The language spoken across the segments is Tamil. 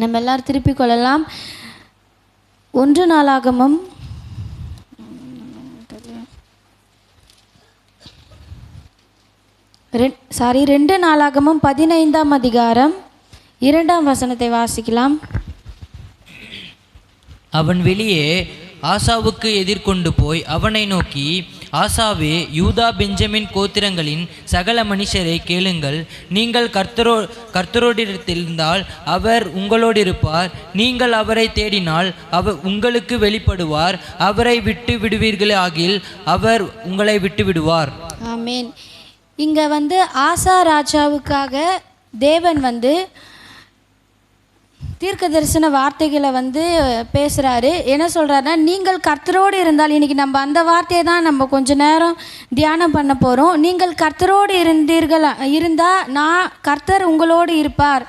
நம்ம எல்லாரும் திருப்பிக் கொள்ளலாம். ஒன்று நாளாகமும் ரெண் சாரி ரெண்டு நாளாகமும் பதினைந்தாம் அதிகாரம் இரண்டாம் வசனத்தை வாசிக்கலாம். அவன் வெளியே ஆசாவுக்கு எதிர்கொண்டு போய் அவனை நோக்கி ஆசாவே யூதா பெஞ்சமின் கோத்திரங்களின் சகல மனுஷரை கேளுங்கள். நீங்கள் கர்த்தரோ கர்த்தரோடிருந்தால் அவர் உங்களோடு இருப்பார் நீங்கள் அவரை தேடினால் அவர் உங்களுக்கு வெளிப்படுவார். அவரை விட்டு விடுவீர்களே ஆகில் அவர் உங்களை விட்டு விடுவார். ஆமேன். இங்கே வந்து ஆசா ராஜாவுக்காக தேவன் வந்து தீர்க்க தரிசன வார்த்தைகளை வந்து பேசுகிறாரு என்ன சொல்கிறாருன்னா நீங்கள் கர்த்தரோடு இருந்தால் இன்றைக்கி நம்ம அந்த வார்த்தையை தான் நம்ம கொஞ்ச நேரம் தியானம் பண்ண போகிறோம் நீங்கள் கர்த்தரோடு இருந்தீர்கள் இருந்தால் நான் கர்த்தர் உங்களோடு இருப்பார்.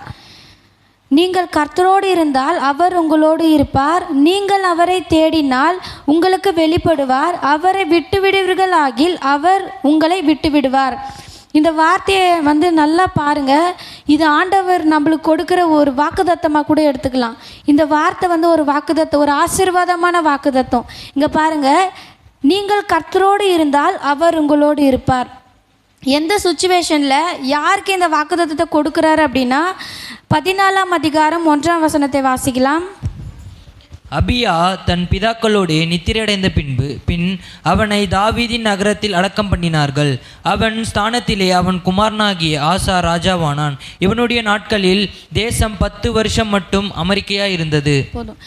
நீங்கள் கர்த்தரோடு இருந்தால் அவர் உங்களோடு இருப்பார். நீங்கள் அவரை தேடினால் உங்களுக்கு வெளிப்படுவார். அவரை விட்டுவிடுவீர்கள் ஆகில் அவர் உங்களை விட்டுவிடுவார். இந்த வார்த்தையை வந்து நல்லா பாருங்க. இது ஆண்டவர் நம்மளுக்கு கொடுக்குற ஒரு வாக்குதத்தமாக கூட எடுத்துக்கலாம். இந்த வார்த்தை வந்து ஒரு வாக்குதத்தம் ஒரு ஆசீர்வாதமான வாக்குதத்தம் இங்கே பாருங்க. நீங்கள் கர்த்தரோடு இருந்தால் அவர் உங்களோடு இருப்பார். எந்த சுச்சுவேஷனில் யாருக்கு இந்த வாக்குதத்தத்தை கொடுக்குறாரு அப்படின்னா பதினாலாம் அதிகாரம் ஒன்றாம் வசனத்தை வாசிக்கலாம். அபியா தன் பிதாக்களோடு நித்திரையடைந்த பின்பு அவனை தாவீதின் நகரத்தில் அடக்கம் பண்ணினார்கள். அவன் ஸ்தானத்திலே அவன் குமாரனாகிய ஆசா ராஜாவானான். இவனுடைய நாட்களில் தேசம் பத்து வருஷம் மட்டும் அமெரிக்கையா இருந்தது. போதும்.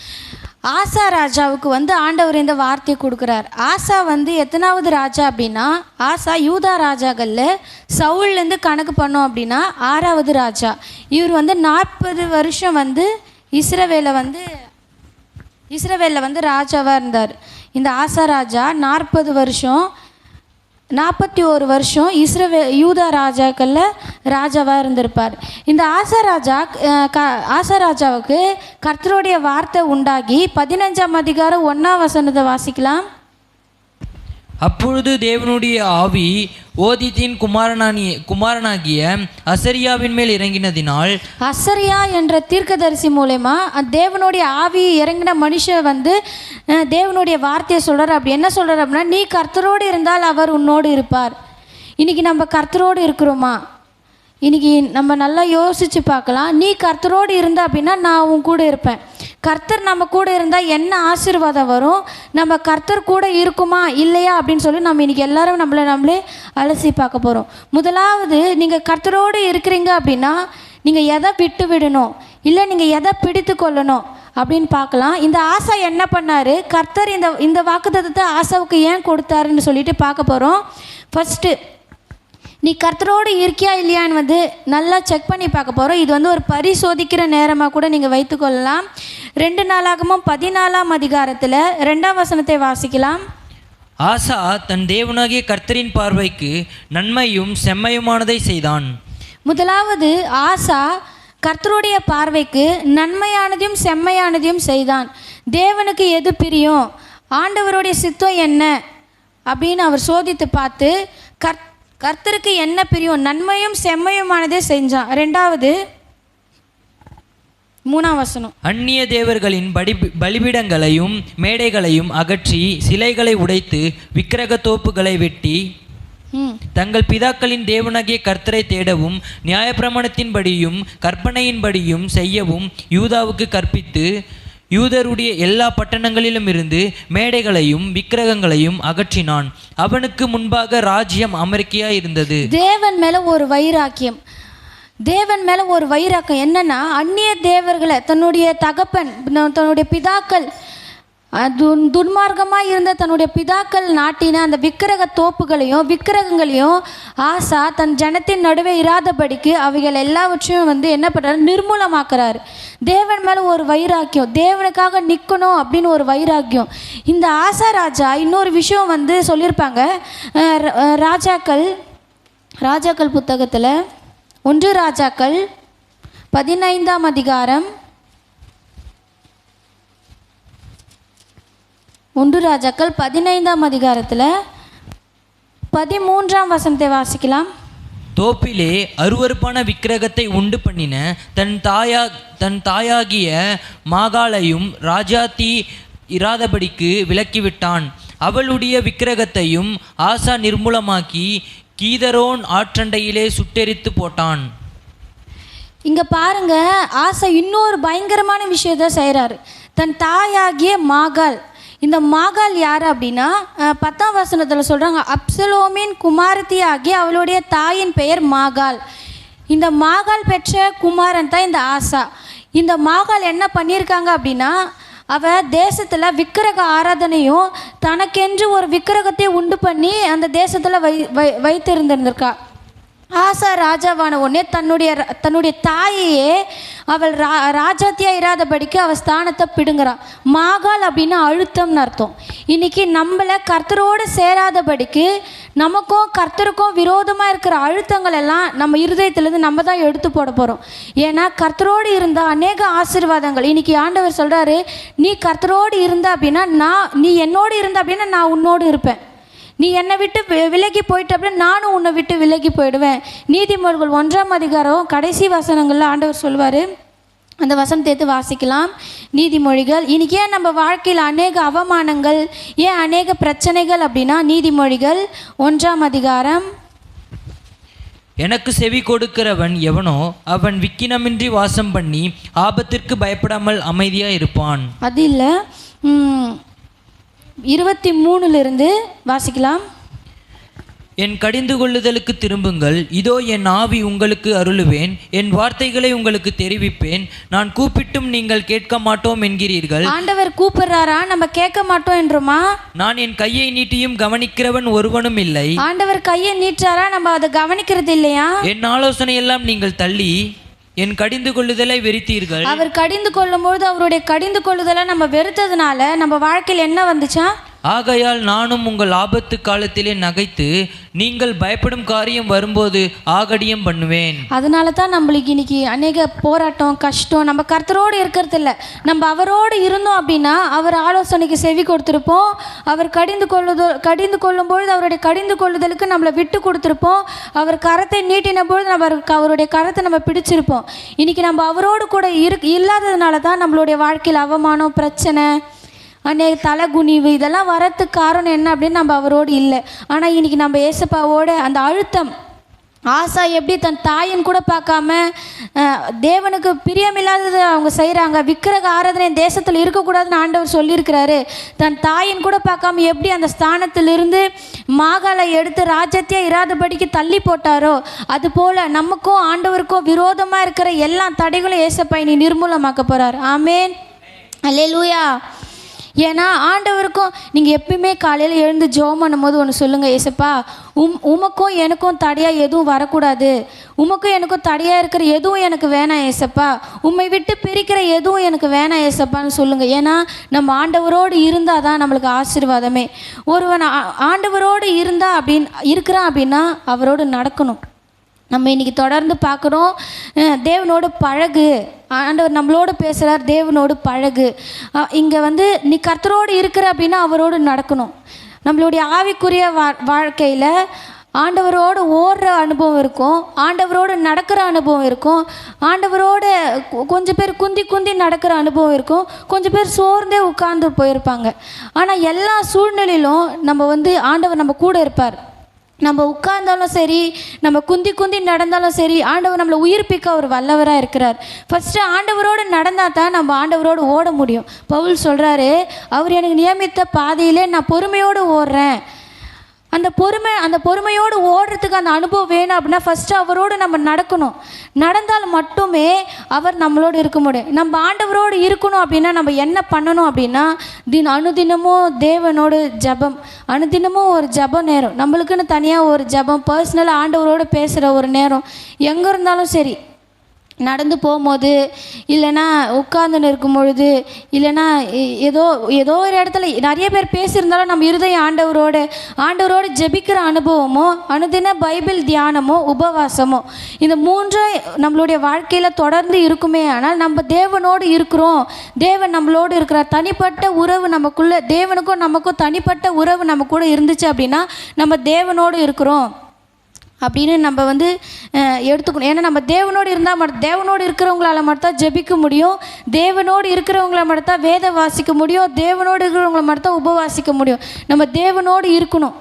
ஆசா ராஜாவுக்கு வந்து ஆண்டவர் இந்த வார்த்தையை கொடுக்குறார். ஆசா வந்து எத்தனாவது ராஜா அப்படின்னா ஆசா யூதா ராஜாக்களில் சவுல்லேருந்து கணக்கு பண்ணோம் அப்படின்னா ஆறாவது ராஜா. இவர் வந்து நாற்பது வருஷம் வந்து இஸ்ரவேலை வந்து இஸ்ரவேலில் வந்து ராஜாவாக இருந்தார். இந்த ஆசாராஜா நாற்பது வருஷம் நாற்பத்தி ஒரு வருஷம் இஸ்ரவே யூதா ராஜாக்களில் ராஜாவாக இருந்திருப்பார். இந்த ஆசா ராஜா க ஆசா ராஜாவுக்கு கர்த்தருடைய வார்த்தை உண்டாகி பதினஞ்சாம் அதிகாரம் ஒன்றாம் வசனத்தை வாசிக்கலாம். அப்பொழுது தேவனுடைய ஆவி ஓதித்தின் குமாரனானி குமாரனாகிய அசரியாவின் மேல் இறங்கினதினால் அசரியா என்ற தீர்க்கதரிசி மூலயமா தேவனுடைய ஆவி இறங்கின மனுஷன் வந்து தேவனுடைய வார்த்தையை சொல்கிறார் அப்படி என்ன சொல்கிறார் அப்படின்னா நீ கர்த்தரோடு இருந்தால் அவர் உன்னோடு இருப்பார். இன்னைக்கு நம்ம கர்த்தரோடு இருக்கிறோமா? இன்றைக்கி நம்ம நல்லா யோசித்து பார்க்கலாம். நீ கர்த்தரோடு இருந்த அப்படின்னா நான் உன் கூட இருப்பேன். கர்த்தர் நம்ம கூட இருந்தால் என்ன ஆசீர்வாதம் வரும்? நம்ம கர்த்தர் கூட இருக்குமா? இல்லையா? அப்படின்னு சொல்லி நம்ம இன்றைக்கி எல்லாரும் நம்மளை நம்மளே அலசி பார்க்க போகிறோம் முதலாவது நீங்கள் கர்த்தரோடு இருக்கிறீங்க அப்படின்னா நீங்கள் எதை விட்டு விடணும்? இல்லை நீங்கள் எதை பிடித்து கொள்ளணும்? அப்படின்னு பார்க்கலாம். இந்த ஆசா என்ன பண்ணார்? கர்த்தர் இந்த இந்த வாக்குத்தத்தை ஆசாவுக்கு ஏன் கொடுத்தாருன்னு சொல்லிட்டு பார்க்க போகிறோம் ஃபஸ்ட்டு நீ கர்த்தரோடு இருக்கியா இல்லையான்னு வந்து நல்லா செக் பண்ணி பார்க்க போகிறோம் இது வந்து ஒரு பரிசோதிக்கிற நேரமாக கூட நீங்கள் வைத்துக்கொள்ளலாம் ரெண்டு நாளாகமும் பதினாலாம் அதிகாரத்தில் ரெண்டாம் வசனத்தை வாசிக்கலாம். ஆசா தன் தேவனாகிய கர்த்தரின் பார்வைக்கு நன்மையும் செம்மையுமானதை செய்தான். முதலாவது ஆசா கர்த்தருடைய பார்வைக்கு நன்மையானதையும் செம்மையானதையும் செய்தான். தேவனுக்கு எது பிரியம்? ஆண்டவருடைய சித்தம் என்ன? அப்படின்னு அவர் சோதித்து பார்த்து கர் கர்த்தருக்கு என்ன பிரியம்? நன்மையும் செம்மையுமானதே செஞ்சான். ரெண்டாவது மூணாம் வசனம். அந்நிய தேவர்களின் படி பலிபீடங்களையும் மேடைகளையும் அகற்றி சிலைகளை உடைத்து விக்கிரக தோப்புகளை வெட்டி தங்கள் பிதாக்களின் தேவனாகிய கர்த்தரை தேடவும் நியாயப்பிரமாணத்தின்படியும் கற்பனையின்படியும் செய்யவும் யூதாவுக்கு கற்பித்து யூதருடைய எல்லா பட்டணங்களிலும் இருந்து மேடைகளையும் விக்கிரகங்களையும் அகற்றினான். அவனுக்கு முன்பாக ராஜ்யம் அமெரிக்கையா இருந்தது. தேவன் மேலே ஒரு வைராக்கியம். தேவன் மேலே ஒரு வைராக்கம் என்னன்னா அந்நிய தேவர்களை தன்னுடைய தகப்பன் தன்னுடைய பிதாக்கள் துன் துன்மார்க்கமாக இருந்த தன்னுடைய பிதாக்கள் நாட்டின அந்த விக்கிரக தோப்புகளையும் விக்கிரகங்களையும் ஆசா தன் ஜனத்தின் நடுவே இராதபடிக்கு அவைகள் எல்லாவற்றையும் வந்து என்ன பண்ணுறாரு நிர்மூலமாக்குறாரு. தேவன் மேலே ஒரு வைராக்கியம். தேவனுக்காக நிற்கணும் அப்படின்னு ஒரு வைராக்கியம். இந்த ஆசா ராஜா இன்னொரு விஷயம் வந்து சொல்லியிருப்பாங்க. ராஜாக்கள் ராஜாக்கள் புத்தகத்தில் ஒன்று ராஜாக்கள் பதினைந்தாம் அதிகாரம். ஒன்று ராஜாக்கள் பதினைந்தாம் அதிகாரத்தில் பதிமூன்றாம் வசனத்தை வாசிக்கலாம். தோப்பிலே அருவருப்பான விக்கிரகத்தை உண்டு பண்ணின தன் தாயா தன் தாயாகிய மாகாளையும் ராஜாத்தி இராதபடிக்கு விலக்கிவிட்டான் அவளுடைய விக்கிரகத்தையும் ஆசா நிர்மூலமாக்கி கீதரோன் ஆற்றண்டையிலே சுட்டெரித்து போட்டான். இங்க பாருங்க ஆசை இன்னொரு பயங்கரமான விஷயத்த செய்கிறாரு தன் தாயாகிய மாகால். இந்த மாகால் யார் அப்படின்னா பத்தாம் வசனத்தில் சொல்கிறாங்க அப்சலோமின் குமாரத்தி ஆகிய அவளுடைய தாயின் பெயர் மாகால். இந்த மாகால் பெற்ற குமாரன் தான் இந்த ஆசா. இந்த மாகால் என்ன பண்ணியிருக்காங்க அப்படின்னா அவன் தேசத்தில் விக்கிரக ஆராதனையும் தனக்கென்று ஒரு விக்கிரகத்தை உண்டு பண்ணி அந்த தேசத்தில் வை வை வைத்திருந்திருந்திருக்கா. ஆசா ராஜாவான உடனே தன்னுடைய தன்னுடைய தாயையே அவள் ரா ராஜாத்தியா இராதபடிக்கு அவள் ஸ்தானத்தை பிடுங்குறா. மாகால் அப்படின்னா அழுத்தம்னு அர்த்தம். இன்னைக்கு நம்மளை கர்த்தரோடு சேராதபடிக்கு நமக்கும் கர்த்தருக்கும் விரோதமாக இருக்கிற அழுத்தங்கள் எல்லாம் நம்ம இருதயத்திலேருந்து நம்ம தான் எடுத்து போட போகிறோம் ஏன்னா கர்த்தரோடு இருந்தால் அநேக ஆசீர்வாதங்கள் இன்னைக்கு ஆண்டவர் சொல்கிறாரு நீ கர்த்தரோடு இருந்த அப்படின்னா நான் நீ என்னோடு இருந்த அப்படின்னா நான் உன்னோடு இருப்பேன். நீ என்னை விட்டு விலகி போயிட்ட அப்படின்னா நானும் உன்னை விட்டு விலகி போயிடுவேன். நீதிமொழிகள் ஒன்றாம் அதிகாரம் கடைசி வசனங்களில் ஆண்டவர் சொல்வார். அந்த வசனத்தை எடுத்து வாசிக்கலாம். நீதிமொழிகள் இன்னைக்கு ஏன் நம்ம வாழ்க்கையில் அநேக அவமானங்கள் ஏன் அநேக பிரச்சனைகள் அப்படின்னா நீதிமொழிகள் ஒன்றாம் அதிகாரம். எனக்கு செவி கொடுக்கிறவன் எவனோ அவன் விக்கினமின்றி வாசம் பண்ணி ஆபத்திற்கு பயப்படாமல் அமைதியா இருப்பான். அது இல்லை. இருபத்தி மூணுலேருந்து வாசிக்கலாம். என் கடிந்து கொள்ளுதலுக்கு திரும்புங்கள். இதோ என் ஆவி உங்களுக்கு அருளுவேன். என் வார்த்தைகளை உங்களுக்கு தெரிவிப்பேன். நான் கூப்பிட்டும் நீங்கள் கேட்க மாட்டோம் என்கிறீர்கள். ஆண்டவர் கூப்பிடுறாரா? நம்ம கேட்க மாட்டோம் என்றுமா? நான் என் கையை நீட்டியும் கவனிக்கிறவன் ஒருவனும் இல்லை. ஆண்டவர் கையை நீட்டாரா நம்ம அதை கவனிக்கிறது இல்லையா? என் ஆலோசனையெல்லாம் நீங்கள் தள்ளி. என் கடிந்து கொள்ளுதலை வெறித்தீர்கள். அவர் கடிந்து கொள்ளும்போது அவருடைய கடிந்து கொள்ளுதலை நம்ம வெறுத்ததுனால நம்ம வாழ்க்கையில் என்ன வந்துச்சா? ஆகையால் நானும் உங்கள் ஆபத்து காலத்திலே நகைத்து நீங்கள் பயப்படும் காரியம் வரும்போது ஆகடியம் பண்ணுவேன். அதனால தான் நம்மளுக்கு இன்னைக்கு அநேக போராட்டம் கஷ்டம் நம்ம கர்த்தரோடு இருக்கிறது இல்லை நம்ம அவரோடு இருந்தோம் அப்படின்னா அவர் ஆலோசனைக்கு செவி கொடுத்துருப்போம். அவர் கடிந்து கொள்ளுதல் கடிந்து கொள்ளும் பொழுது அவருடைய கடிந்து கொள்ளுதலுக்கு நம்மளை விட்டு கொடுத்துருப்போம். அவர் கரத்தை நீட்டின பொழுது நம்ம அவருக்கு- அவருடைய கரத்தை நம்ம பிடிச்சிருப்போம். இன்னைக்கு நம்ம அவரோடு கூட இரு இல்லாததுனால தான் நம்மளுடைய வாழ்க்கையில் அவமானம் பிரச்சனை அநேக தலைகுனிவு இதெல்லாம் வரத்துக்கு காரணம் என்ன அப்படின்னு நம்ம அவரோடு இல்லை. ஆனால் இன்னைக்கு நம்ம ஏசப்பாவோட அந்த அழுத்தம் ஆசா எப்படி தன் தாயின் கூட பார்க்காம தேவனுக்கு பிரியமில்லாததை அவங்க செய்கிறாங்க விக்கிரக ஆராதனை தேசத்தில் இருக்கக்கூடாதுன்னு ஆண்டவர் சொல்லியிருக்கிறாரு. தன் தாயின் கூட பார்க்காம எப்படி அந்த ஸ்தானத்திலிருந்து மாகாளை எடுத்து ராஜ்யத்தையே இராதபடிக்கு தள்ளி போட்டாரோ அதுபோல் நமக்கும் ஆண்டவருக்கும் விரோதமாக இருக்கிற எல்லா தடைகளும் ஏசப்பா இனி நிர்மூலமாக்க போகிறார் ஆமேன். அல்லேலூயா ஏன்னா ஆண்டவருக்கும் நீங்கள் எப்பயுமே காலையில் எழுந்து ஜோம் பண்ணும்போது ஒன்று சொல்லுங்கள் ஏசப்பா உம் உமக்கும் எனக்கும் தடையாக எதுவும் வரக்கூடாது. உமக்கும் எனக்கும் தடையாக இருக்கிற எதுவும் எனக்கு வேணாம் ஏசப்பா. உம்மை விட்டு பிரிக்கிற எதுவும் எனக்கு வேணாம் ஏசப்பான்னு சொல்லுங்கள் ஏன்னா நம்ம ஆண்டவரோடு இருந்தால் தான் நம்மளுக்கு ஆசீர்வாதமே. ஒருவன் ஆ- ஆண்டவரோடு இருந்தா அப்படின்னு இருக்கிறான் அப்படின்னா அவரோடு நடக்கணும். நம்ம இன்றைக்கி தொடர்ந்து பார்க்குறோம். தேவனோடு பழகு. ஆண்டவர் நம்மளோடு பேசுகிறார் தேவனோடு பழகு. இங்கே வந்து நீ கர்த்தரோடு இருக்கிற அப்படின்னா அவரோடு நடக்கணும். நம்மளுடைய ஆவிக்குரிய வா வாழ்க்கையில் ஆண்டவரோடு ஓடுற அனுபவம் இருக்கும். ஆண்டவரோடு நடக்கிற அனுபவம் இருக்கும். ஆண்டவரோடு கொஞ்சம் பேர் குந்தி குந்தி நடக்கிற அனுபவம் இருக்கும். கொஞ்சம் பேர் சோர்ந்தே உட்கார்ந்து போயிருப்பாங்க. ஆனால் எல்லா சூழ்நிலையிலும் நம்ம வந்து ஆண்டவர் நம்ம கூட இருப்பார். நம்ம உட்கார்ந்தாலும் சரி நம்ம குந்தி குந்தி நடந்தாலும் சரி ஆண்டவர் நம்மளை உயிர்ப்பிக்க அவர் வல்லவராக இருக்கிறார். ஃபஸ்ட்டு ஆண்டவரோடு நடந்தால் தான் நம்ம ஆண்டவரோடு ஓட முடியும். பவுல் சொல்கிறாரு அவர் எனக்கு நியமித்த பாதையிலே நான் பொறுமையோடு ஓடுறேன். அந்த பொறுமை அந்த பொறுமையோடு ஓடுறதுக்கு அந்த அனுபவம் வேணும் அப்படின்னா ஃபஸ்ட்டு அவரோடு நம்ம நடக்கணும். நடந்தால் மட்டுமே அவர் நம்மளோடு இருக்க முடியும். நம்ம ஆண்டவரோடு இருக்கணும் அப்படின்னா நம்ம என்ன பண்ணணும் அப்படின்னா தின அனுதினமும் தேவனோடு ஜெபம். அனுதினமும் ஒரு ஜபம் நேரம். நம்மளுக்குன்னு தனியாக ஒரு ஜெபம் பர்சனலாக ஆண்டவரோடு பேசுகிற ஒரு நேரம். எங்கே இருந்தாலும் சரி நடந்து போகும்போது இல்லைன்னா உட்காந்துன்னு இருக்கும் பொழுது இல்லைன்னா ஏதோ ஏதோ ஒரு இடத்துல நிறைய பேர் பேசியிருந்தாலும் நம்ம இருதயம் ஆண்டவரோட ஆண்டவரோடு ஜெபிக்கிற அனுபவமோ அனுதின பைபிள் தியானமோ உபவாசமோ இந்த மூன்றும் நம்மளுடைய வாழ்க்கையில் தொடர்ந்து இருக்குமே ஆனால் நம்ம தேவனோடு இருக்கிறோம். தேவன் நம்மளோடு இருக்கிற தனிப்பட்ட உறவு நமக்குள்ளே தேவனுக்கும் நமக்கும் தனிப்பட்ட உறவு நம்ம கூட இருந்துச்சு அப்படின்னா நம்ம தேவனோடு இருக்கிறோம். அப்படின்னு நம்ம வந்து எடுத்துக்கணும். ஏன்னா நம்ம தேவனோடு இருந்தால் மட்டும் தேவனோடு இருக்கிறவங்களால மட்டும்தான் ஜெபிக்க முடியும். தேவனோடு இருக்கிறவங்கள மட்டும் வேதம் வாசிக்க முடியும். தேவனோடு இருக்கிறவங்கள மட்டும்தான் உபவாசிக்க முடியும். நம்ம தேவனோடு இருக்கணும்.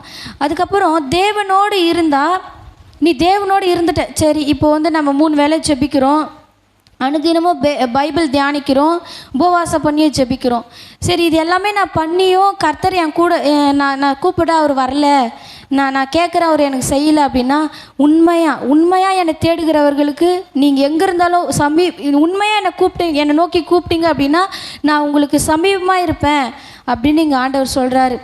அதுக்கப்புறம் தேவனோடு இருந்தால் நீ தேவனோடு இருந்துட்ட. சரி இப்போ வந்து நம்ம மூணு வேலை ஜெபிக்கிறோம். அனுதினமும் பைபிள் தியானிக்கிறோம். உபவாசம் பண்ணியும் ஜெபிக்கிறோம். சரி இது எல்லாமே நான் பண்ணியும் கர்த்தர் என் கூட நான் நான் கூப்பிட அவர் வரல. நான் நான் கேட்குறேன் அவர் எனக்கு செய்யலை அப்படின்னா உண்மையாக உண்மையாக என்னை தேடுகிறவர்களுக்கு நீங்கள் எங்கே இருந்தாலும் சமீ உண்மையாக என்னை கூப்பிட்டு என்னை நோக்கி கூப்பிட்டீங்க அப்படின்னா நான் உங்களுக்கு சமீபமாக இருப்பேன் அப்படின்னு இங்கே ஆண்டவர் சொல்கிறாரு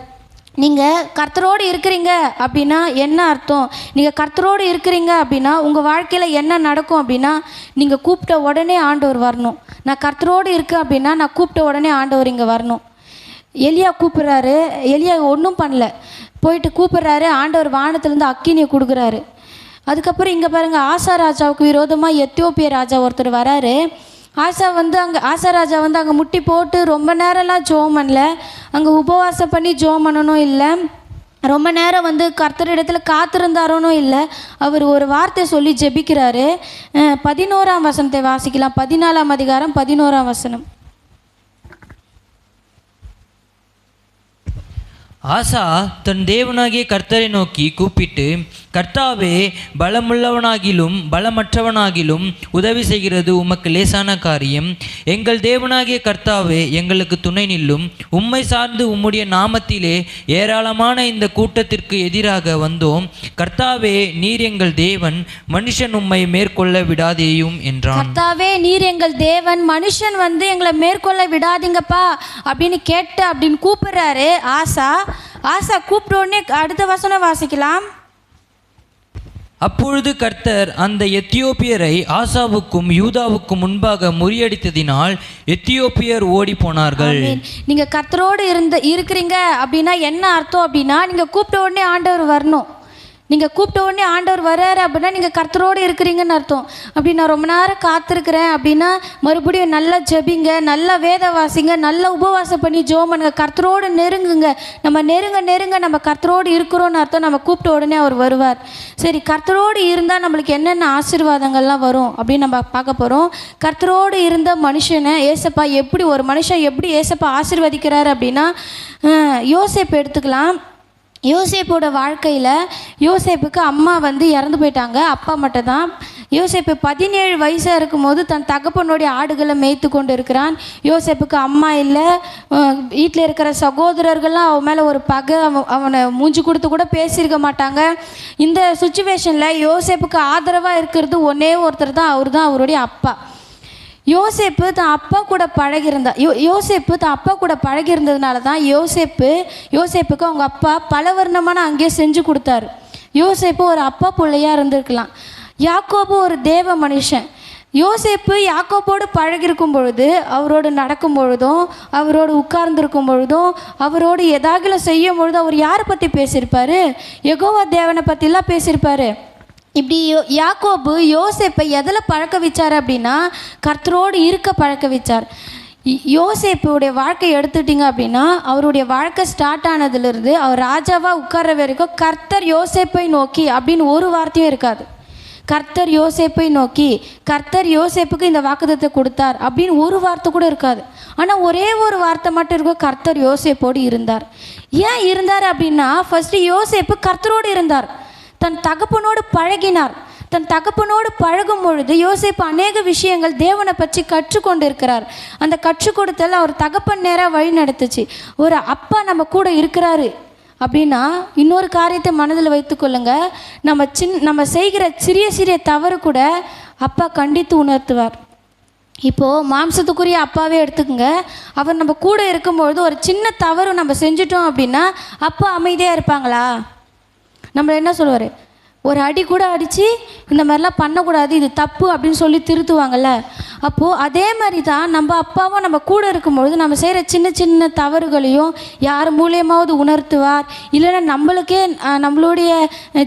நீங்கள் கர்த்தரோடு இருக்கிறீங்க அப்படின்னா என்ன அர்த்தம்? நீங்கள் கர்த்தரோடு இருக்கிறீங்க அப்படின்னா உங்கள் வாழ்க்கையில் என்ன நடக்கும் அப்படின்னா நீங்கள் கூப்பிட்ட உடனே ஆண்டவர் வரணும். நான் கர்த்தரோடு இருக்கேன் அப்படின்னா நான் கூப்பிட்ட உடனே ஆண்டவர் இங்கே வரணும். எலியா கூப்பிட்றாரு. எலியா ஒன்றும் பண்ணல. போயிட்டு கூப்பிட்றாரு. ஆண்டவர் வானத்துலேருந்து அக்கினியை கொடுக்குறாரு. அதுக்கப்புறம் இங்கே பாருங்கள் ஆசா ராஜாவுக்கு விரோதமாக எத்தியோப்பிய ராஜா ஒருத்தர் வராரு. ஆசா வந்து அங்கே ஆசா ராஜா வந்து அங்கே முட்டி போட்டு ரொம்ப நேரம்லாம் ஜோம் பண்ணல. அங்கே உபவாசம் பண்ணி ஜோம் பண்ணணும் இல்லை. ரொம்ப நேரம் வந்து கர்த்தரிடத்துல காத்திருந்தாரோனும் இல்லை. அவர் ஒரு வார்த்தை சொல்லி ஜெபிக்கிறாரு. பதினோராம் வசனத்தை வாசிக்கலாம். பதினாலாம் அதிகாரம் பதினோராம் வசனம். ஆசா தன் தேவனாகிய கர்த்தரை நோக்கி கூப்பிட்டு கர்த்தாவே பலமுள்ளவனாகிலும் பலமற்றவனாகிலும் உதவி செய்கிறது உமக்கு லேசான காரியம். எங்கள் தேவனாகிய கர்த்தாவே எங்களுக்கு துணை நில்லும். உம்மை சார்ந்து உம்முடைய நாமத்திலே ஏராளமான இந்த கூட்டத்திற்கு எதிராக வந்தோம். கர்த்தாவே நீர் எங்கள் தேவன் மனுஷன் உம்மை மேற்கொள்ள விடாதேயும் என்றான். கர்த்தாவே நீர் எங்கள் தேவன் மனுஷன் வந்து எங்களை மேற்கொள்ள விடாதீங்கப்பா அப்படின்னு கேட்டு அப்படின்னு கூப்பிடுறாரு ஆசா. ஆசா கூப்பிட்ட உடனே அடுத்த வசனம் வாசிக்கலாம். அப்பொழுது கர்த்தர் அந்த எத்தியோப்பியரை ஆசாவுக்கும் யூதாவுக்கும் முன்பாக முறியடித்ததினால் எத்தியோப்பியர் ஓடி போனார்கள். நீங்க கர்த்தரோடு இருந்த இருக்கிறீங்க அப்படின்னா என்ன அர்த்தம் அப்படின்னா நீங்க கூப்பிட்ட உடனே ஆண்டவர் வரணும். நீங்கள் கூப்பிட்ட உடனே ஆண்டவர் வர்றாரு அப்படின்னா நீங்கள் கர்த்தரோடு இருக்கிறீங்கன்னு அர்த்தம். அப்படி நான் ரொம்ப நேரம் காத்திருக்கிறேன் அப்படின்னா மறுபடியும் நல்லா ஜெபிங்க நல்லா வேத வாசிங்க நல்லா உபவாசம் பண்ணி ஜோம் பண்ணுங்க. கர்த்தரோடு நெருங்குங்க. நம்ம நெருங்க நெருங்க நம்ம கர்த்தரோடு இருக்கிறோன்னு அர்த்தம். நம்ம கூப்பிட்ட உடனே அவர் வருவார். சரி கர்த்தரோடு இருந்தால் நம்மளுக்கு என்னென்ன ஆசீர்வாதங்கள்லாம் வரும் அப்படின்னு நம்ம பார்க்க போகிறோம் கர்த்தரோடு இருந்த மனுஷனை ஏசப்பா எப்படி ஒரு மனுஷன் எப்படி ஏசப்பா ஆசிர்வதிக்கிறார் அப்படின்னா அஹ், யோசேப்பு எடுத்துக்கலாம். யோசேப்போட வாழ்க்கையில் யோசேப்புக்கு அம்மா வந்து இறந்து போயிட்டாங்க. அப்பா மட்டும்தான். யோசேப்பு பதினேழு வயசாக இருக்கும்போது தன் தகப்பனுடைய ஆடுகளை மேய்த்து கொண்டு இருக்கிறான் யோசேப்புக்கு அம்மா இல்லை. வீட்டில் இருக்கிற சகோதரர்கள்லாம் அவன் மேலே ஒரு பகை அவன் அவனை மூஞ்சி கொடுத்து கூட பேசியிருக்க மாட்டாங்க. இந்த சுச்சுவேஷனில் யோசேப்புக்கு ஆதரவாக இருக்கிறது ஒன்றே ஒருத்தர் தான். அவர் தான் அவருடைய அப்பா. யோசேப்பு தான் அப்பா கூட பழகியிருந்தா யோ யோசேப்பு தான் அப்பா கூட பழகியிருந்ததுனால தான் யோசேப்பு யோசேப்புக்கு அவங்க அப்பா பல வர்ணமான அங்கேயே செஞ்சு கொடுத்தாரு. யோசேப்பு ஒரு அப்பா பிள்ளையாக இருந்திருக்கலாம். யாக்கோபு ஒரு தேவ மனுஷன். யோசேப்பு யாக்கோப்போடு பழகிருக்கும் பொழுது அவரோடு நடக்கும் பொழுதும் அவரோடு உட்கார்ந்துருக்கும் பொழுதும் அவரோடு எதாகில செய்யும் பொழுதும் அவர் யாரை பற்றி பேசியிருப்பார்? யகோவா தேவனை பற்றிலாம் பேசியிருப்பாரு. இப்படி யாக்கோபு யோசேப்பை எதில் பழக்க வச்சார் அப்படின்னா கர்த்தரோடு இருக்க பழக்க வச்சார். இ- யோசேப்புடைய வாழ்க்கை எடுத்துட்டிங்க அப்படின்னா அவருடைய வாழ்க்கை ஸ்டார்ட் ஆனதுலேருந்து அவர் ராஜாவாக உட்கார்ற வரைக்கும் கர்த்தர் யோசேப்பை நோக்கி அப்படின்னு ஒரு வார்த்தையும் இருக்காது. கர்த்தர் யோசேப்பை நோக்கி கர்த்தர் யோசேப்புக்கு இந்த வாக்குத்தத்தை கொடுத்தார் அப்படின்னு ஒரு வார்த்தை கூட இருக்காது. ஆனால் ஒரே ஒரு வார்த்தை மட்டும் இருக்கும் கர்த்தர் யோசேப்போடு இருந்தார். ஏன் இருந்தார் அப்படின்னா ஃபஸ்ட்டு யோசேப்பு கர்த்தரோடு இருந்தார். தன் தகப்பனோடு பழகினார். தன் தகப்பனோடு பழகும் பொழுது யோசிப்பு அநேக விஷயங்கள் தேவனை பற்றி கற்றுக்கொண்டு இருக்கிறார் அந்த கற்றுக் கொடுத்தல் அவர் தகப்பன் நேராக வழி நடத்துச்சு. ஒரு அப்பா நம்ம கூட இருக்கிறாரு அப்படின்னா இன்னொரு காரியத்தை மனதில் வைத்துக்கொள்ளுங்க நம்ம சின் நம்ம செய்கிற சிறிய சிறிய தவறு கூட அப்பா கண்டித்து உணர்த்துவார். இப்போது மாம்சத்துக்குரிய அப்பாவே எடுத்துக்கோங்க. அவர் நம்ம கூட இருக்கும்பொழுது ஒரு சின்ன தவறு நம்ம செஞ்சிட்டோம் அப்படின்னா அப்பா அமைதியாக இருப்பாங்களா? நம்மளை என்ன சொல்லுவார்? ஒரு அடி கூட அடித்து இந்த மாதிரிலாம் பண்ணக்கூடாது இது தப்பு அப்படின்னு சொல்லி திருத்துவாங்கல்ல. அப்போது அதே மாதிரி தான் நம்ம அப்பாவும் நம்ம கூட இருக்கும்பொழுது நம்ம செய்கிற சின்ன சின்ன தவறுகளையும் யார் மூலியமாவது உணர்த்துவார். இல்லைன்னா நம்மளுக்கே நம்மளுடைய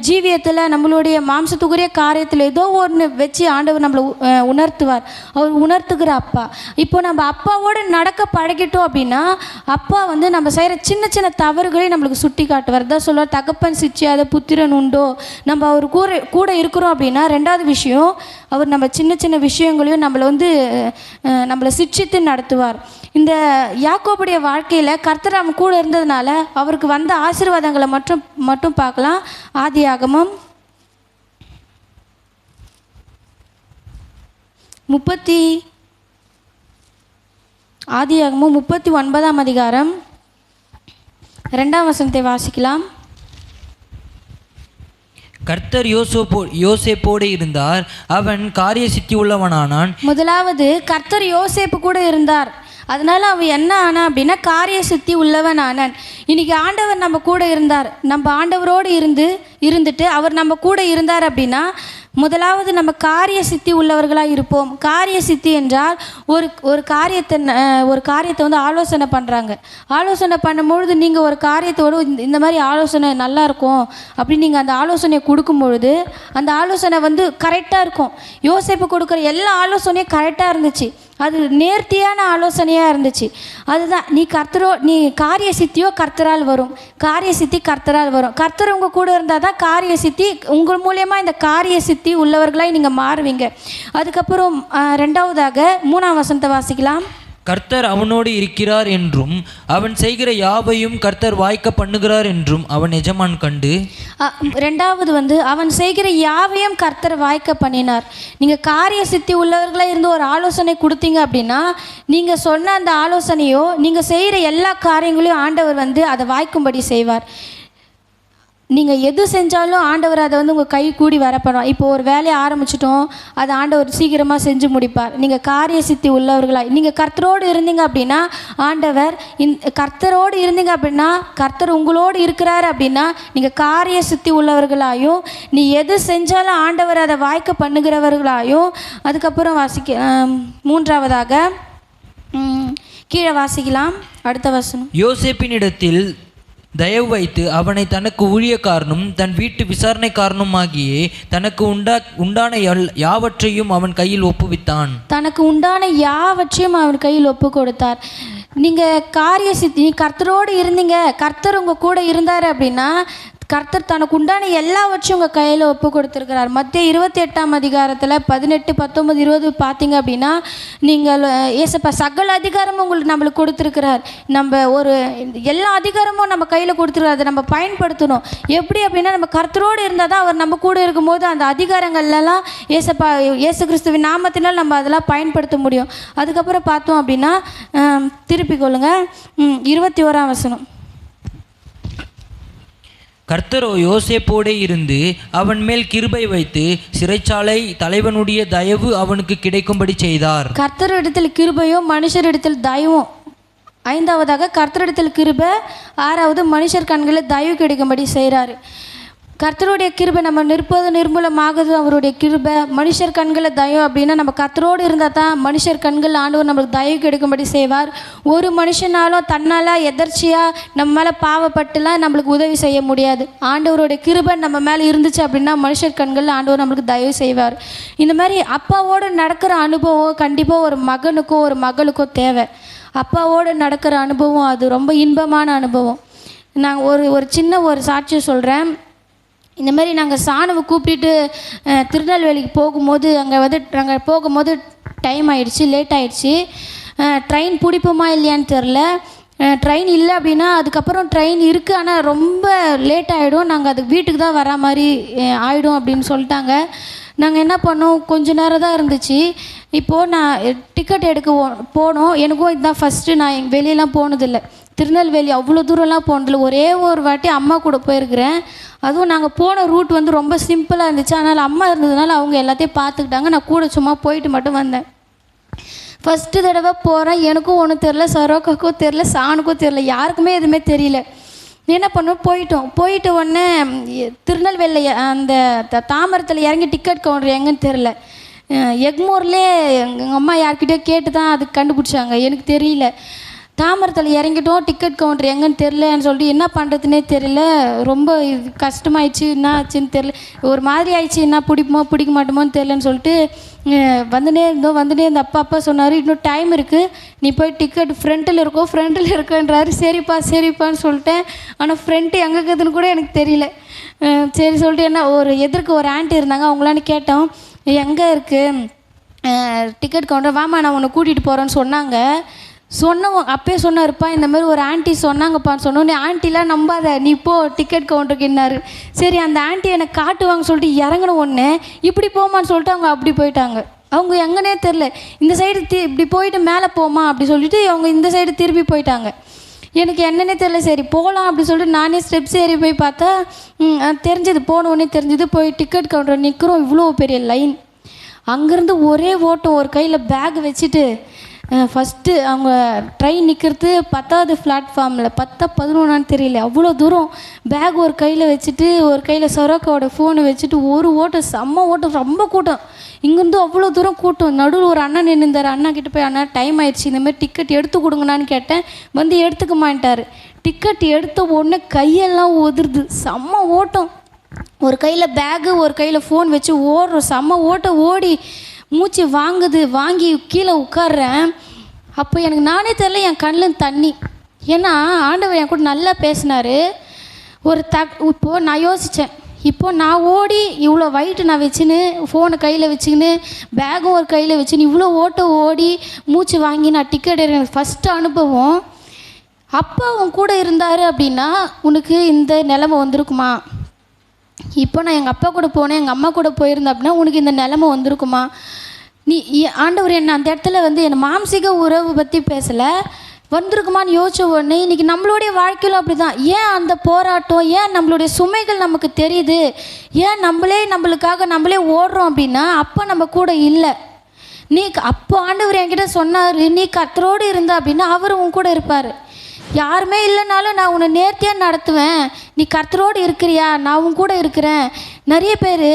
ஜீவியத்தில் நம்மளுடைய மாம்சத்துக்குரிய காரியத்தில் ஏதோ ஒன்று வச்சு ஆண்டவர் நம்மளை உணர்த்துவார். அவர் உணர்த்துகிற அப்பா. இப்போ நம்ம அப்பாவோடு நடக்க பழகிட்டோம் அப்படின்னா அப்பா வந்து நம்ம செய்கிற சின்ன சின்ன தவறுகளை நம்மளுக்கு சுட்டி காட்டுவார். தான் சொல்லுவார் தகப்பன் சிச்சியாத புத்திரன் உண்டோ? நம்ம அவர் கூட கூட இருக்கிறோம் அப்படின்னா ரெண்டாவது விஷயம் அவர் நம்ம சின்ன சின்ன விஷயங்களையும் நம்மளை வந்து நம்மளை சிக்ஷித்து நடத்துவார். இந்த யாக்கோபுடைய வாழ்க்கையில் கர்த்தர் அவன் கூட இருந்ததுனால அவருக்கு வந்த ஆசீர்வாதங்களை மட்டும் மட்டும் பார்க்கலாம். ஆதி ஆகமும் முப்பத்தி ஆதியாகமும் முப்பத்தி ஒன்பதாம் அதிகாரம் ரெண்டாம் வசனத்தை வாசிக்கலாம். கர்த்தர் யோசோப்போ யோசேப்போடு இருந்தார். அவன் காரிய சித்தி உள்ளவனானான். முதலாவது கர்த்தர் யோசேப்பு கூட இருந்தார். அதனால் அவன் என்ன ஆனான் அப்படின்னா காரிய சித்தி உள்ளவன் ஆனான் இன்னைக்கு ஆண்டவர் நம்ம கூட இருந்தார். நம்ம ஆண்டவரோடு இருந்து இருந்துட்டு அவர் நம்ம கூட இருந்தார் அப்படின்னா முதலாவது நம்ம காரிய சித்தி உள்ளவர்களாக இருப்போம். காரிய சித்தி என்றால் ஒரு ஒரு காரியத்தை ஒரு காரியத்தை வந்து ஆலோசனை பண்ணுறாங்க ஆலோசனை பண்ணும்பொழுது நீங்கள் ஒரு காரியத்தோடு இந்த இந்த மாதிரி ஆலோசனை நல்லா இருக்கும் அப்படின்னு நீங்கள் அந்த ஆலோசனையை கொடுக்கும் பொழுது அந்த ஆலோசனை வந்து கரெக்டாக இருக்கும். யோசிப்பு கொடுக்குற எல்லா ஆலோசனையும் கரெக்டாக இருந்துச்சு. அது நேர்த்தியான ஆலோசனையாக இருந்துச்சு. அதுதான் நீ கர்த்தரோ நீ காரிய சித்தியோ கர்த்தரால் வரும். காரிய சித்தி கர்த்தரால் வரும். கர்த்தர் உங்கள் கூட இருந்தால் தான் காரிய சித்தி உங்கள் மூலியமாக இந்த காரிய சித்தி உள்ளவர்களாய் நீங்கள் மாறுவீங்க. அதுக்கப்புறம் ரெண்டாவதாக மூணாம் வசனத்தை வாசிக்கலாம். கர்த்தர் அவனோடு இருக்கிறார் என்றும் அவன் செய்கிற யாவையும் கர்த்தர் வாய்க்க பண்ணுகிறார் என்றும் அவன் எஜமான் கண்டு. ரெண்டாவது வந்து அவன் செய்கிற யாவையும் கர்த்தர் வாய்க்க பண்ணினார். நீங்கள் காரிய சித்தி உள்ளவர்களாக இருந்து ஒரு ஆலோசனை கொடுத்தீங்க அப்படின்னா நீங்கள் சொன்ன அந்த ஆலோசனையோ நீங்கள் செய்கிற எல்லா காரியங்களையும் ஆண்டவர் வந்து அதை வாய்க்கும்படி செய்வார். நீங்கள் எது செஞ்சாலும் ஆண்டவர் அதை வந்து உங்கள் கை கூடி வரப்படும் இப்போ ஒரு வேலையை ஆரம்பிச்சிட்டோம் அதை ஆண்டவர் சீக்கிரமாக செஞ்சு முடிப்பார். நீங்கள் காரிய சித்தி உள்ளவர்களாக நீங்கள் கர்த்தரோடு இருந்தீங்க அப்படின்னா ஆண்டவர் இந் கர்த்தரோடு இருந்தீங்க அப்படின்னா கர்த்தர் உங்களோடு இருக்கிறாரு அப்படின்னா நீங்கள் காரிய சித்தி உள்ளவர்களாயும் நீ எது செஞ்சாலும் ஆண்டவர் அதை வாய்க்க பண்ணுகிறவர்களாயும் அதுக்கப்புறம் வாசிக்க மூன்றாவதாக கீழே வாசிக்கலாம் அடுத்த வசனம். யோசேப்பினிடத்தில் தயவு வைத்து அவனை தனக்கு ஊழியக்காரனும் தன் வீட்டு விசாரணைக்காரனுமாகியே தனக்கு உண்டா உண்டான எல்- யாவற்றையும் அவன் கையில் ஒப்புவித்தான். தனக்கு உண்டான யாவற்றையும் அவன் கையில் ஒப்பு கொடுத்தார் நீங்கள் காரிய சித்தி கர்த்தரோடு இருந்தீங்க கர்த்தர் உங்கள் கூட இருந்தார் அப்படின்னா கர்த்தர் தனக்கு உண்டான எல்லாவற்றையும் உங்கள் கையில் ஒப்பு கொடுத்துருக்கிறார் மத்திய இருபத்தி எட்டாம் அதிகாரத்தில் பதினெட்டு பத்தொம்பது இருபது பார்த்தீங்க அப்படின்னா நீங்கள் ஏசப்பா சகல அதிகாரமும் உங்களுக்கு நம்மளுக்கு கொடுத்துருக்கிறார். நம்ம ஒரு எல்லா அதிகாரமும் நம்ம கையில் கொடுத்துருக்காரு அதை நம்ம பயன்படுத்தணும். எப்படி அப்படின்னா நம்ம கர்த்தரோடு இருந்தால் தான் அவர் நம்ம கூட இருக்கும்போது அந்த அதிகாரங்கள்லாம் ஏசப்பா ஏசு கிறிஸ்துவின் நாமத்தினால் நம்ம அதெல்லாம் பயன்படுத்த முடியும். அதுக்கப்புறம் பார்த்தோம் அப்படின்னா திருப்பி கொள்ளுங்கள் இருபத்தி ஓராம் வசனம். கர்த்தரோ யோசேப்போடே இருந்து அவன் மேல் கிருபை வைத்து சிறைச்சாலை தலைவனுடைய தயவு அவனுக்கு கிடைக்கும்படி செய்தார். கர்த்தரிடத்தில் கிருபையும் மனுஷரிடத்தில் தயவும் ஐந்தாவதாக கர்த்தரிடத்தில் கிருபை ஆறாவது மனுஷர் கண்களில் தயவு கிடைக்கும்படி செய்கிறாரு. கர்த்தருடைய கிருபை நம்ம நிற்பது நிர்மூலமாகுது. அவருடைய கிருபை மனுஷர் கண்களில் தயம் அப்படின்னா நம்ம கர்த்தரோடு இருந்தால் தான் மனுஷர் கண்கள் ஆண்டவர் நம்மளுக்கு தயவு கிடைக்கும்படி செய்வார். ஒரு மனுஷனாலும் தன்னால் எதர்ச்சியாக நம்ம மேலே பாவப்பட்டுலாம் நம்மளுக்கு உதவி செய்ய முடியாது. ஆண்டவருடைய கிருபை நம்ம மேலே இருந்துச்சு அப்படின்னா மனுஷர் கண்களில் ஆண்டவர் நம்மளுக்கு தயவு செய்வார். இந்த மாதிரி அப்பாவோடு நடக்கிற அனுபவம் கண்டிப்பாக ஒரு மகனுக்கோ ஒரு மகளுக்கோ தேவை. அப்பாவோடு நடக்கிற அனுபவம் அது ரொம்ப இன்பமான அனுபவம். நான் ஒரு ஒரு சின்ன ஒரு சாட்சியம் சொல்கிறேன் இந்த மாதிரி நாங்கள் சாணுவை கூப்பிட்டுட்டு திருநெல்வேலிக்கு போகும்போது அங்கே வந்து நாங்கள் போகும்போது டைம் ஆயிடுச்சு லேட் ஆயிடுச்சு. ட்ரெயின் பிடிப்போமா இல்லையான்னு தெரில ட்ரெயின் இல்லை அப்படின்னா அதுக்கப்புறம் ட்ரெயின் இருக்குது ஆனால் ரொம்ப லேட் ஆகிடும் நாங்கள் அதுக்கு வீட்டுக்கு தான் வர மாதிரி ஆகிடும் அப்படின்னு சொல்லிட்டாங்க. நாங்கள் என்ன பண்ணோம் கொஞ்ச நேரம் தான் இருந்துச்சு. இப்போது நான் டிக்கெட் எடுக்க போனோம். எனக்கும் இதுதான் ஃபஸ்ட்டு நான் எங்க வெளியெல்லாம் போனதில்லை. திருநெல்வேலி அவ்வளோ தூரம்லாம் போனதில்லை. ஒரே ஒரு வாட்டி அம்மா கூட போயிருக்கிறேன். அதுவும் நாங்கள் போன ரூட் வந்து ரொம்ப சிம்பிளாக இருந்துச்சு. அதனால் அம்மா இருந்ததுனால அவங்க எல்லாத்தையும் பார்த்துக்கிட்டாங்க. நான் கூட சும்மா போயிட்டு மட்டும் வந்தேன். ஃபஸ்ட்டு தடவை போகிறேன் எனக்கும் ஒன்றும் தெரில சரோக்காக்கும் தெரில சாணுக்கும் தெரில யாருக்குமே எதுவுமே தெரியல. என்ன பண்ணோம்? போயிட்டோம். போயிட்டு உடனே திருநெல்வேலியில் அந்த த- இறங்கி டிக்கெட் கவுண்டர் எங்கன்னு தெரில எக்மோர்லே எங்கள் அம்மா யார்கிட்டயோ கேட்டு தான் அது கண்டுபிடிச்சாங்க. எனக்கு தெரியல. தாமரத்தில் இறங்கிட்டோம் டிக்கெட் கவுண்டர் எங்கன்னு தெரிலன்னு சொல்லிட்டு என்ன பண்ணுறதுனே தெரியல. ரொம்ப இது கஷ்டமாயிடுச்சு. என்ன ஆச்சுன்னு தெரில ஒரு மாதிரி ஆயிடுச்சு. என்ன பிடிக்குமோ பிடிக்க மாட்டோமோன்னு தெரிலன்னு சொல்லிட்டு வந்துனே இருந்தோம். வந்துனே இருந்த அப்பா அப்பா சொன்னார் இன்னும் டைம் இருக்குது நீ போய் டிக்கெட் ஃப்ரண்ட்டில் இருக்கோ ஃப்ரண்ட்டில் இருக்கோன்றாரு. சரிப்பா சரிப்பான்னு சொல்லிட்டேன். ஆனால் ஃப்ரண்ட்டு எங்கே இருக்குதுன்னு கூட எனக்கு தெரியல. சரி சொல்லிட்டு என்ன ஒரு எதிர்க்கு ஒரு ஆண்டி இருந்தாங்க. அவங்களான்னு கேட்டோம். எங்கே இருக்குது டிக்கெட் கவுண்டர் வாமா நான் உன்னை கூட்டிகிட்டு போகிறேன்னு சொன்னாங்க. சொன்னவன் அப்பயே சொன்னாருப்பா இந்த மாதிரி ஒரு ஆண்டி சொன்னாங்கப்பான்னு சொன்னோன்னே ஆண்டிலாம் நம்பாத நீ போ டிக்கெட் கவுண்டருக்கு என்னாரு. சரி அந்த ஆண்டி எனக்கு காட்டுவாங்க சொல்லிட்டு இறங்கின ஒன்று இப்படி போமான்னு சொல்லிட்டு அவங்க அப்படி போயிட்டாங்க. அவங்க எங்கன்னே தெரில இந்த சைடு தி இப்படி போயிட்டு மேலே போமா அப்படி சொல்லிட்டு அவங்க இந்த சைடு திரும்பி போயிட்டாங்க. எனக்கு என்னன்னே தெரியல சரி போகலாம் அப்படி சொல்லிட்டு நானே ஸ்டெப்ஸ் ஏறி போய் பார்த்தா தெரிஞ்சது போன உடனே தெரிஞ்சது போய் டிக்கெட் கவுண்டர் நிற்கிறோம் இவ்வளோ பெரிய லைன் அங்கேருந்து ஒரே ஓட்டம் ஒரு கையில் பேக் வச்சுட்டு ஃபஸ்ட்டு அவங்க ட்ரெயின் நிற்கிறது பத்தாவது பிளாட்ஃபார்மில் பத்தா பதினொன்றான்னு தெரியல. அவ்வளோ தூரம் பேக் ஒரு கையில் வச்சுட்டு ஒரு கையில் சொரோக்காவோட ஃபோனை வச்சுட்டு ஒரு ஓட்டம் செம்ம ஓட்டம் ரொம்ப கூட்டம். இங்கேருந்து அவ்வளோ தூரம் கூட்டம். நடுவில் ஒரு அண்ணன் நின்றுந்தார் அண்ணா கிட்டே போய் அண்ணா டைம் ஆயிடுச்சு. இந்த மாதிரி டிக்கெட் எடுத்து கொடுங்கண்ணான்னு கேட்டேன். வந்து எடுத்துக்க மாட்டார். டிக்கெட் எடுத்த உடனே கையெல்லாம் உதிருது. செம்ம ஓட்டம். ஒரு கையில் பேகு ஒரு கையில் ஃபோன் வச்சு ஓடுறோம். செம்ம ஓட்ட ஓடி மூச்சு வாங்குது வாங்கி கீழே உட்காடுறேன் அப்போ எனக்கு நானே தெரில என் கண்ணில் தண்ணி. ஏன்னா ஆண்டவர் என் கூட நல்லா பேசினார். ஒரு தக் இப்போது நான் யோசித்தேன் இப்போது நான் ஓடி இவ்வளோ வயிட்டு நான் வச்சுன்னு ஃபோனை கையில் வச்சுக்கின்னு பேகும் ஒரு கையில் வச்சுன்னு இவ்வளோ ஓட்ட ஓடி மூச்சு வாங்கி நான் டிக்கெட் எனக்கு ஃபஸ்ட்டு அனுபவம். அப்பா உன் கூட இருந்தார் அப்படின்னா உனக்கு இந்த நிலமை வந்திருக்குமா? இப்போ நான் எங்கள் அப்பா கூட போனேன் எங்கள் அம்மா கூட போயிருந்தேன் அப்படின்னா உனக்கு இந்த நிலைமை வந்திருக்குமா? நீ ஆண்டவர் என்ன அந்த இடத்துல வந்து என் மாம்சீக உறவு பற்றி பேசலை. வந்திருக்குமான்னு யோசிச்ச உடனே இன்றைக்கி நம்மளுடைய வாழ்க்கையிலும் அப்படி தான் ஏன் அந்த போராட்டம் ஏன் நம்மளுடைய சுமைகள் நமக்கு தெரியுது? ஏன் நம்மளே நம்மளுக்காக நம்மளே ஓடுறோம் அப்படின்னா அப்போ நம்ம கூட இல்லை. நீ அப்போ ஆண்டவர் என்கிட்ட சொன்னார் நீ கத்தரோடு இருந்த அப்படின்னா அவர் உன் கூட இருப்பார். யாருமே இல்லைனாலும் நான் உன்னை நேர்த்தியாக நடத்துவேன். நீ கர்த்தரோடு இருக்கிறியா? நான் உன் கூட இருக்கிறேன். நிறைய பேர்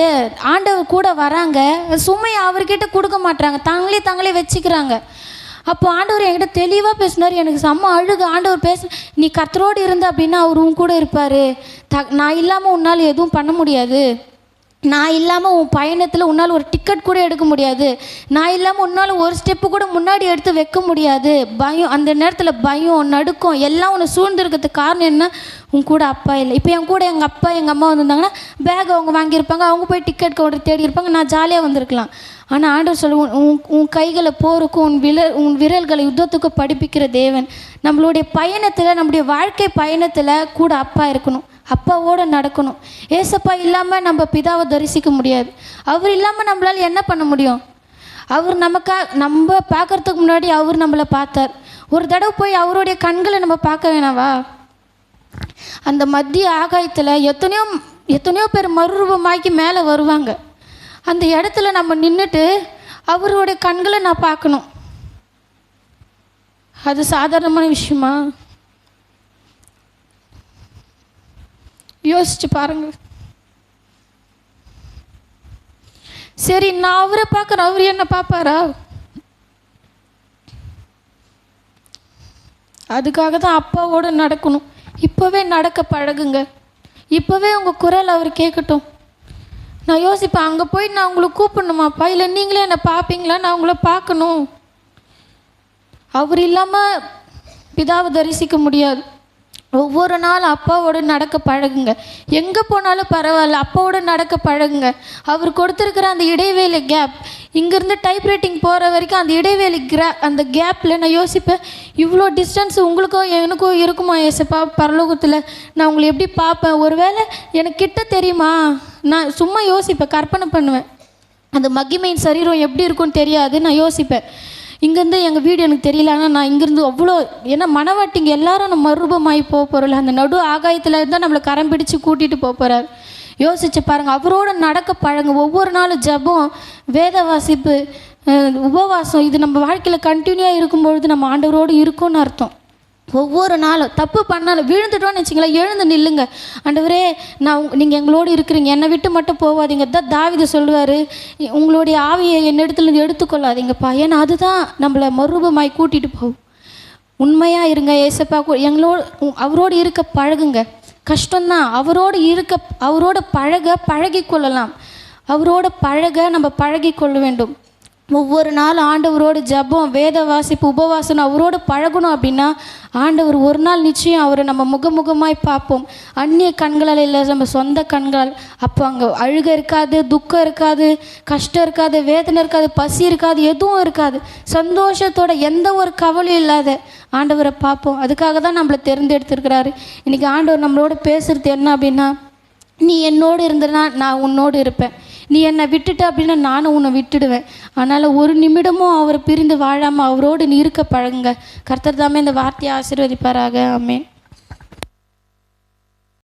ஆண்டவர் கூட வராங்க. சுமையை அவர்கிட்ட கொடுக்க மாட்டுறாங்க தாங்களே தாங்களே வச்சுக்கிறாங்க. அப்போ ஆண்டவர் என்கிட்ட தெளிவாக பேசினார். எனக்கு செம்ம அழுகு. ஆண்டவர் பேச நீ கர்த்தரோடு இருந்த அப்படின்னா அவர் உன் கூட இருப்பார். த நான் இல்லாமல் உன்னால் எதுவும் பண்ண முடியாது. நான் இல்லாமல் உன் பயணத்தில் உன்னால் ஒரு டிக்கெட் கூட எடுக்க முடியாது. நான் இல்லாமல் உன்னால் ஒரு ஸ்டெப்பு கூட முன்னாடி எடுத்து வைக்க முடியாது. பயம் அந்த நேரத்தில் பயம் நடுக்கம் எல்லாம் உன்னை சூழ்ந்துருக்கிறதுக்கு காரணம் என்ன? உன் கூட அப்பா இல்லை. இப்போ என் கூட எங்கள் அப்பா எங்கள் அம்மா வந்திருந்தாங்கன்னா பேக் அவங்க வாங்கியிருப்பாங்க. அவங்க போய் டிக்கெட் கவுண்டர் தேடி இருப்பாங்க. நான் ஜாலியாக வந்திருக்கலாம். ஆனால் ஆண்டவர் சொல்லுவோம் உன் உன் கைகளை போருக்கும் உன் விரல் உன் விரல்களை யுத்தத்துக்கும் படிப்பிக்கிற தேவன். நம்மளுடைய பயணத்தில் நம்முடைய வாழ்க்கை பயணத்தில் கூட அப்பா இருக்கணும். அப்பாவோட நடக்கணும். ஏசப்பா இல்லாமல் நம்ம பிதாவை தரிசிக்க முடியாது. அவர் இல்லாமல் நம்மளால் என்ன பண்ண முடியும்? அவர் நமக்காக நம்ம பார்க்கறதுக்கு முன்னாடி அவர் நம்மளை பார்த்தார். ஒரு தடவை போய் அவருடைய கண்களை நம்ம பார்க்க வேணாவா? அந்த மத்திய ஆகாயத்தில் எத்தனையோ எத்தனையோ பேர் மறுரூபமாக்கி மேலே வருவாங்க. அந்த இடத்துல நம்ம நின்றுட்டு அவருடைய கண்களை நான் பார்க்கணும். அது சாதாரணமான விஷயமா? யோசிச்சு பாருங்க. சரி நான் அவரை பார்க்குறேன். அவர் என்ன பார்ப்பாரா? அதுக்காக தான் அப்பாவோட நடக்கணும். இப்போவே நடக்க பழகுங்க. இப்போவே உங்கள் குரல் அவர் கேட்கட்டும். நான் யோசிப்பேன் அங்கே போய் நான் உங்களை கூப்பிடணுமாப்பா? இல்லை நீங்களே என்னை பார்ப்பீங்களா? நான் உங்களை பார்க்கணும். அவர் இல்லாமல் பிதாவை தரிசிக்க முடியாது. ஒவ்வொரு நாள் அப்பாவோட நடக்க பழகுங்க. எங்கே போனாலும் பரவாயில்ல அப்பாவோட நடக்க பழகுங்க. அவர் கொடுத்துருக்கிற அந்த இடைவேளை கேப் இங்கேருந்து டைப்ரைட்டிங் போகிற வரைக்கும் அந்த இடைவேளை கிரா அந்த கேப்பில் நான் யோசிப்பேன் இவ்வளோ டிஸ்டன்ஸ் உங்களுக்கும் எனக்கும் இருக்குமா ஏசப்பா பரலோகத்தில்? நான் உங்களை எப்படி பார்ப்பேன்? ஒருவேளை எனக்கு கிட்ட தெரியுமா? நான் சும்மா யோசிப்பேன் கற்பனை பண்ணுவேன். அந்த மகிமையின் சரீரம் எப்படி இருக்கும்னு தெரியாது நான் யோசிப்பேன். இங்கேருந்து எங்கள் வீடு எனக்கு தெரியல ஆனால் நான் இங்கேருந்து அவ்வளோ ஏன்னா மனவாட்டிங்க எல்லாரும் நம்ம மறுரூபமாகி போக போகிறோம்ல அந்த நடு ஆகாயத்தில் இருந்தால் நம்மளை கரம் பிடிச்சு கூட்டிகிட்டு போக போகிறார் யோசிச்சு பாருங்கள் அவரோட நடக்க பழங்க ஒவ்வொரு நாளும் ஜெபம் வேத வாசிப்பு உபவாசம் இது நம்ம வாழ்க்கையில் கண்டினியூவாக இருக்கும்பொழுது நம்ம ஆண்டவரோடு இருக்கோன்னு அர்த்தம். ஒவ்வொரு நாளும் தப்பு பண்ணாலும் விழுந்துட்டோம்னு வச்சுங்களேன் எழுந்து நில்லுங்க. ஆண்டவரே நான் நீங்கள் எங்களோடு இருக்கிறீங்க. என்னை விட்டு மட்டும் போகாதீங்க தான் தாவித சொல்லுவார். உங்களுடைய ஆவியை என்னிடத்துலேருந்து எடுத்துக்கொள்ளாதீங்கப்பா. ஏன்னா அதுதான் நம்மளை மறுரூபமாய் கூட்டிகிட்டு போகும். உண்மையாக இருங்க ஏசப்பா. கூ- எங்களோடு உ- அவரோடு இருக்க பழகுங்க. கஷ்டம்தான். அவரோடு இருக்க அவரோட பழக பழகி கொள்ளலாம். அவரோட பழக நம்ம பழகி கொள்ள வேண்டும். ஒவ்வொரு நாள் ஆண்டவரோடு ஜெபம் வேத வாசிப்பு உபவாசனம் அவரோடு பழகணும் அப்படின்னா ஆண்டவர் ஒரு நாள் நிச்சயம் அவரை நம்ம முகமுகமாய் பார்ப்போம். அந்நிய கண்களால் இல்லை நம்ம சொந்த கண்களால். அப்போ அங்கே அழுக இருக்காது துக்கம் இருக்காது கஷ்டம் இருக்காது வேதனை இருக்காது பசி இருக்காது எதுவும் இருக்காது. சந்தோஷத்தோட எந்த ஒரு கவலையும் இல்லாத ஆண்டவரை பார்ப்போம். அதுக்காக தான் நம்மளை தேர்ந்தெடுத்திருக்கிறாரு. இன்றைக்கி ஆண்டவர் நம்மளோட பேசுகிறது என்ன அப்படின்னா நீ என்னோடு இருந்தனா நான் உன்னோடு இருப்பேன். நீ என்னை விட்டுட்ட அப்படின்னா நானும் உன்னை விட்டுடுவேன். அதனால் ஒரு நிமிடமும் அவரை பிரிந்து வாழாமல் அவரோடு நீ இருக்க பழகுங்க. கர்த்தர் தாமே இந்த வார்த்தையை ஆசீர்வதிப்பாராக. ஆமென்.